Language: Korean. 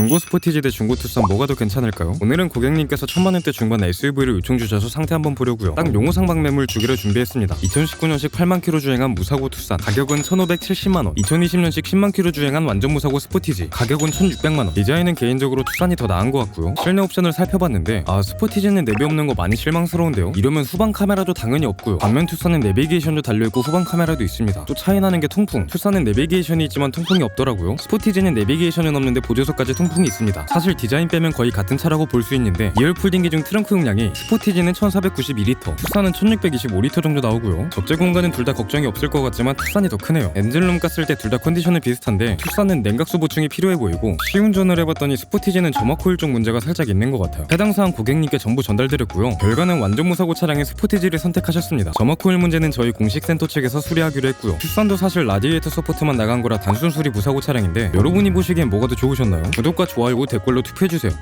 중고 스포티지 대 중고 투싼 뭐가 더 괜찮을까요? 오늘은 고객님께서 천만 원대 중반 SUV를 요청 주셔서 상태 한번 보려고요. 딱 용호 상방 매물 주기로 준비했습니다. 2019년식 8만 킬로 주행한 무사고 투싼 가격은 1,570만 원. 2020년식 10만 킬로 주행한 완전 무사고 스포티지 가격은 1,600만 원. 디자인은 개인적으로 투싼이 더 나은 것 같고요. 실내 옵션을 살펴봤는데 아 스포티지는 내비 없는 거 많이 실망스러운데요. 이러면 후방 카메라도 당연히 없고요. 반면 투싼은 내비게이션도 달려있고 후방 카메라도 있습니다. 또 차이 나는 게 통풍. 투싼은 내비게이션이 있지만 통풍이 없더라고요. 스포티지는 내비게이션은 없는데 보조석까지 통풍 이 있습니다. 사실 디자인 빼면 거의 같은 차라고 볼 수 있는데 2열 폴딩기 중 트렁크 용량이 스포티지는 1492리터, 투싼은 1625리터 정도 나오고요. 적재 공간은 둘 다 걱정이 없을 것 같지만 투싼이 더 크네요. 엔진룸 깠을 때 둘 다 컨디션은 비슷한데 투싼은 냉각수 보충이 필요해 보이고 시운전을 해봤더니 스포티지는 점화 코일 쪽 문제가 살짝 있는 것 같아요. 해당 사항 고객님께 전부 전달드렸고요. 결과는 완전 무사고 차량의 스포티지를 선택하셨습니다. 점화 코일 문제는 저희 공식 센터 측에서 수리하기로 했고요. 투싼도 사실 라디에이터 서포트만 나간 거라 단순 수리 무사고 차량인데 여러분이 보시기엔 뭐가 더 좋으셨나요? 구독과 좋아요, 댓글로 투표해주세요.